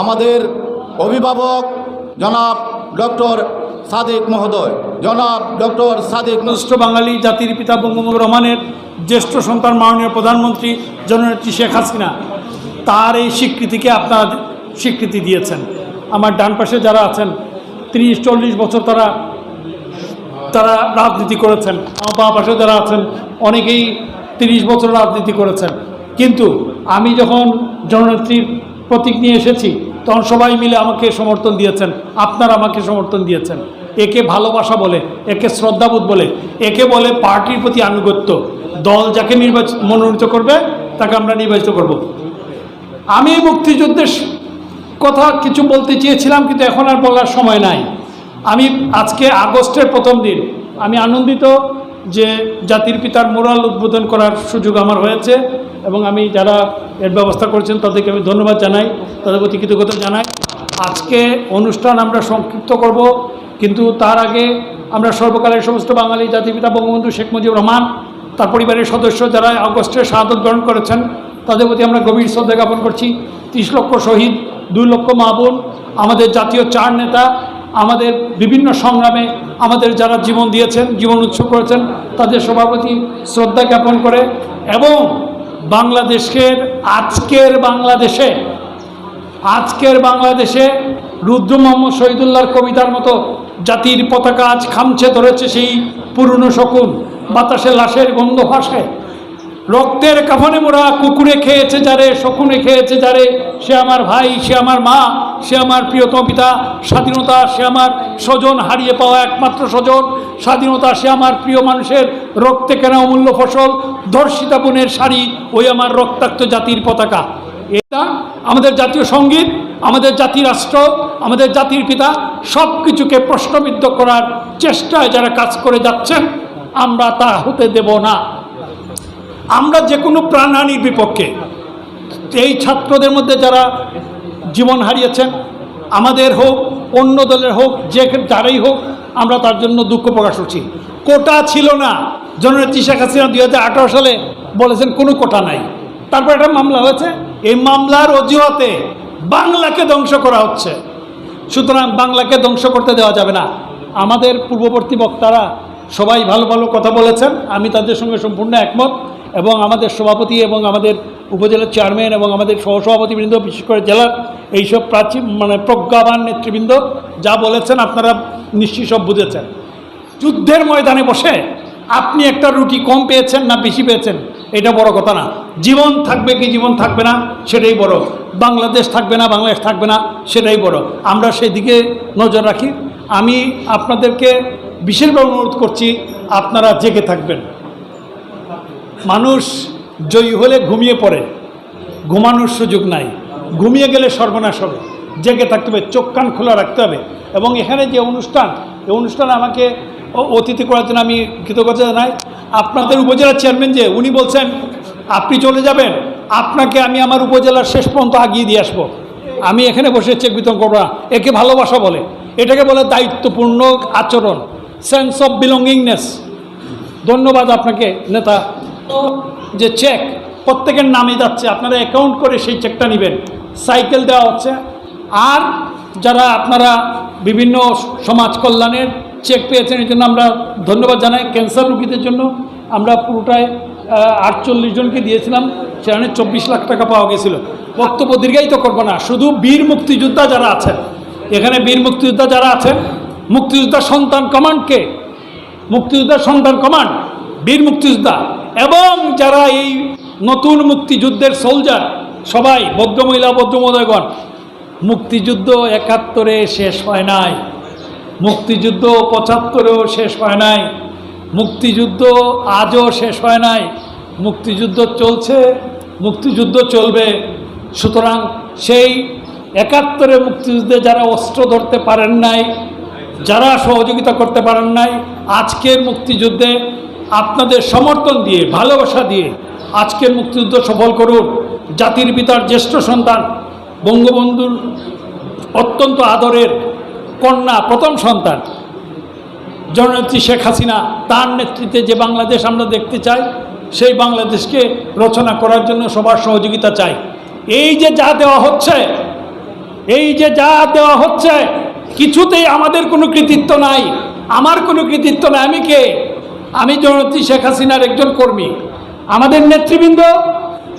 আমাদের অভিভাবক জনাব ডক্টর সাদেক মহোদয়। জনাব ডক্টর সাদেক নষ্ট বাঙালি জাতির পিতা বঙ্গবন্ধু রহমানের জ্যেষ্ঠ সন্তান মাননীয় প্রধানমন্ত্রী জননেত্রী শেখ হাসিনা, তার এই স্বীকৃতিকে আপনারা স্বীকৃতি দিয়েছেন। আমার ডান পাশে যারা আছেন, তিরিশ, চল্লিশ বছর তারা তারা রাজনীতি করেছেন। আমার বাবা পাশে যারা আছেন, অনেকেই তিরিশ বছর রাজনীতি করেছেন। কিন্তু আমি যখন জননেত্রীর প্রতীক নিয়ে এসেছি, তখন সবাই মিলে আমাকে সমর্থন দিয়েছেন, আপনারা আমাকে সমর্থন দিয়েছেন। একে ভালোবাসা বলে, একে শ্রদ্ধাবোধ বলে, একে বলে পার্টির প্রতি আনুগত্য। দল যাকে নির্বাচিত মনোনীত করবে, তাকে আমরা নির্বাচিত করব। আমি মুক্তিযুদ্ধের কথা কিছু বলতে চেয়েছিলাম, কিন্তু এখন আর বলার সময় নাই। আমি আজকে আগস্টের প্রথম দিন, আমি আনন্দিত যে জাতির পিতার মোরাল উদ্বোধন করার সুযোগ আমার হয়েছে এবং আমি যারা এর ব্যবস্থা করেছেন, তাদেরকে আমি ধন্যবাদ জানাই, তাদের প্রতি কৃতজ্ঞতা জানাই। আজকে অনুষ্ঠান আমরা সংক্ষিপ্ত করব, কিন্তু তার আগে আমরা সর্বকালের সমস্ত বাঙালি জাতির পিতা বঙ্গবন্ধু শেখ মুজিবুর রহমান, তার পরিবারের সদস্য যারা আগস্টে শাহাদত গ্রহণ করেছেন, তাদের প্রতি আমরা গভীর শ্রদ্ধা জ্ঞাপন করছি। ত্রিশ লক্ষ শহীদ, দুই লক্ষ মা বোন, আমাদের জাতীয় চার নেতা, আমাদের বিভিন্ন সংগ্রামে আমাদের যারা জীবন দিয়েছেন, জীবন উৎসব করেছেন, তাদের সভাপতি শ্রদ্ধা জ্ঞাপন করে এবং বাংলাদেশের আজকের বাংলাদেশে আজকের বাংলাদেশে রুদ্র মোহাম্মদ শহীদুল্লাহর কবিতার মতো জাতির পতাকা আজ খামছে ধরেছে সেই পুরনো শকুন বাতাসে লাশের গন্ধ ভাসে। রক্তের কাফনে মোড়া কুকুরে খেয়েছে যারে, শকুনে খেয়েছে যারে। সে আমার ভাই, সে আমার মা, সে আমার প্রিয়তম পিতা, স্বাধীনতা সে আমার স্বজন হারিয়ে পাওয়া একমাত্র স্বজন। স্বাধীনতা সে আমার প্রিয় মানুষের রক্তে কেনা অমূল্য ফসল, ধর্ষিতা বোনের শাড়ি, ওই আমার রক্তাক্ত জাতির পতাকা। এটা আমাদের জাতীয় সংগীত, আমাদের জাতি রাষ্ট্র, আমাদের জাতির পিতা সব কিছুকে প্রশ্নবিদ্ধ করার চেষ্টায় যারা কাজ করে যাচ্ছেন, আমরা তা হতে দেব না। আমরা যে কোনো প্রাণহানির বিপক্ষে, এই ছাত্রদের মধ্যে যারা জীবন হারিয়েছেন, আমাদের হোক, অন্য দলের হোক, যে যারাই হোক, আমরা তার জন্য দুঃখ প্রকাশ করছি। কোটা ছিল না। জননেত্রী শেখ হাসিনা দুই হাজার আঠেরো সালে বলেছেন, কোনো কোটা নাই। তারপর একটা মামলা হয়েছে। এই মামলার অজুহাতে বাংলাকে ধ্বংস করা হচ্ছে। সুতরাং বাংলাকে ধ্বংস করতে দেওয়া যাবে না। আমাদের পূর্ববর্তী বক্তারা সবাই ভালো ভালো কথা বলেছেন। আমি তাদের সঙ্গে সম্পূর্ণ একমত। এবং আমাদের সভাপতি এবং আমাদের উপজেলার চেয়ারম্যান এবং আমাদের সহসভাপতিবৃন্দ, বিশেষ করে জেলার এইসব প্রাচীন মানে প্রজ্ঞাবান নেতৃবৃন্দ যা বলেছেন আপনারা নিশ্চয়ই সব বুঝেছেন। যুদ্ধের ময়দানে বসে আপনি একটা রুটি কম পেয়েছেন না বেশি পেয়েছেন? এটা বড় কথা না। জীবন থাকবে কি জীবন থাকবে না, সেটাই বড়। বাংলাদেশ থাকবে না, বাংলাদেশ থাকবে না, সেটাই বড়। আমরা সেই দিকে নজর রাখি। আমি আপনাদেরকে বিশেষভাবে অনুরোধ করছি, আপনারা জেগে থাকবেন। মানুষ জয়ী হলে ঘুমিয়ে পড়ে। ঘুমানোর সুযোগ নাই। ঘুমিয়ে গেলে সর্বনাশ হবে। জেগে থাকতে হবে, চোখ কান খোলা রাখতে হবে। এবং এখানে যে অনুষ্ঠান, এই অনুষ্ঠানে আমাকে অতিথি করার জন্য আমি কৃতজ্ঞতা জানাই। আপনাদের উপজেলার চেয়ারম্যান যে, উনি বলছেন, আপনি চলে যাবেন। আপনাকে আমি আমার উপজেলার শেষ পর্যন্ত আগিয়ে দিয়ে আসব। আমি এখানে বসে চেক বিতরণ করব না একে ভালোবাসা বলে। এটাকে বলে দায়িত্বপূর্ণ আচরণ। সেন্স অফ বিলঙ্গিংনেস ধন্যবাদ আপনাকে, নেতা। যে চেক প্রত্যেকের নামে যাচ্ছে, আপনারা অ্যাকাউন্ট করে সেই চেকটা নেবেন। সাইকেল দেওয়া হচ্ছে। আর যারা আপনারা বিভিন্ন সমাজ কল্যাণের চেক পেয়েছেন এই জন্য আমরা ধন্যবাদ জানাই। ক্যান্সার রোগীদের জন্য আমরা পুরোটায় আটচল্লিশ জনকে দিয়েছিলাম, সেখানে চব্বিশ লাখ টাকা পাওয়া গেছিল। বক্তব্য দীর্ঘায়িত করব না, শুধু বীর মুক্তিযোদ্ধা যারা আছেন, এখানে বীর মুক্তিযোদ্ধা যারা আছেন, মুক্তিযোদ্ধা সন্তান কমান্ডকে মুক্তিযোদ্ধার সন্তান কমান্ড, বীর মুক্তিযোদ্ধা। এবং যারা এই নতুন মুক্তিযুদ্ধের সোলজার সবাই ভদ্রমহিলা, ভদ্রমহোদয়গণ, মুক্তিযুদ্ধ একাত্তরে শেষ হয় নাই। মুক্তিযুদ্ধ পঁচাত্তরেও শেষ হয় নাই। মুক্তিযুদ্ধ আজও শেষ হয় নাই। মুক্তিযুদ্ধ চলছে, মুক্তিযুদ্ধ চলবে। সুতরাং সেই একাত্তরে মুক্তিযুদ্ধে যারা অস্ত্র ধরতে পারেন নাই, যারা সহযোগিতা করতে পারেন নাই, আজকের মুক্তিযুদ্ধে আপনাদের সমর্থন দিয়ে, ভালোবাসা দিয়ে আজকের মুক্তিযুদ্ধ সফল করুন। জাতির পিতার জ্যেষ্ঠ সন্তান, বঙ্গবন্ধুর অত্যন্ত আদরের কন্যা, প্রথম সন্তান, জননেত্রী শেখ হাসিনা, তার নেতৃত্বে যে বাংলাদেশ আমরা দেখতে চাই, সেই বাংলাদেশকে রচনা করার জন্য সবার সহযোগিতা চাই। এই যে যা দেওয়া হচ্ছে, এই যে যা দেওয়া হচ্ছে, কিছুতেই আমাদের কোনো কৃতিত্ব নাই। আমার কোনো কৃতিত্ব নাই। আমি কে? আমি জননেত্রী শেখ হাসিনার একজন কর্মী। আমাদের নেতৃবৃন্দ,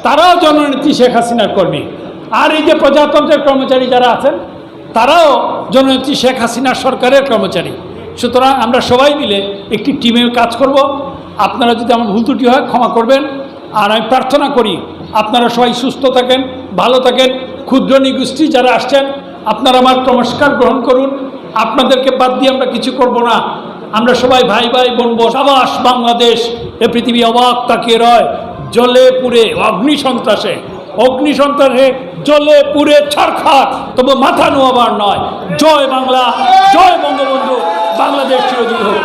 তারাও জননেত্রী শেখ হাসিনার কর্মী। আর এই যে প্রজাতন্ত্রের কর্মচারী যারা আছেন, তারাও জননেত্রী শেখ হাসিনার সরকারের কর্মচারী। সুতরাং আমরা সবাই মিলে একটি টিমে কাজ করব। আপনারা যদি আমার ভুল ত্রুটি হয়, ক্ষমা করবেন। আর আমি প্রার্থনা করি, আপনারা সবাই সুস্থ থাকেন, ভালো থাকেন। ক্ষুদ্র নিগোষ্ঠী যারা আসছেন, আপনারা আমার নমস্কার গ্রহণ করুন। আপনাদেরকে বাদ দিয়ে আমরা কিছু করব না। আমরা সবাই ভাই ভাই বোনবো সাবাস, বাংলাদেশ, এ পৃথিবী অবাক তাকিয়ে রয় জলে পুরে অগ্নি সন্ত্রাসে। অগ্নি সন্ত্রাসে জলে পুরে ছাড়খাট তবু মাথা নোয়াবার নয়। জয় বাংলা, জয় বঙ্গবন্ধু, বাংলাদেশ চিরদিন হোক।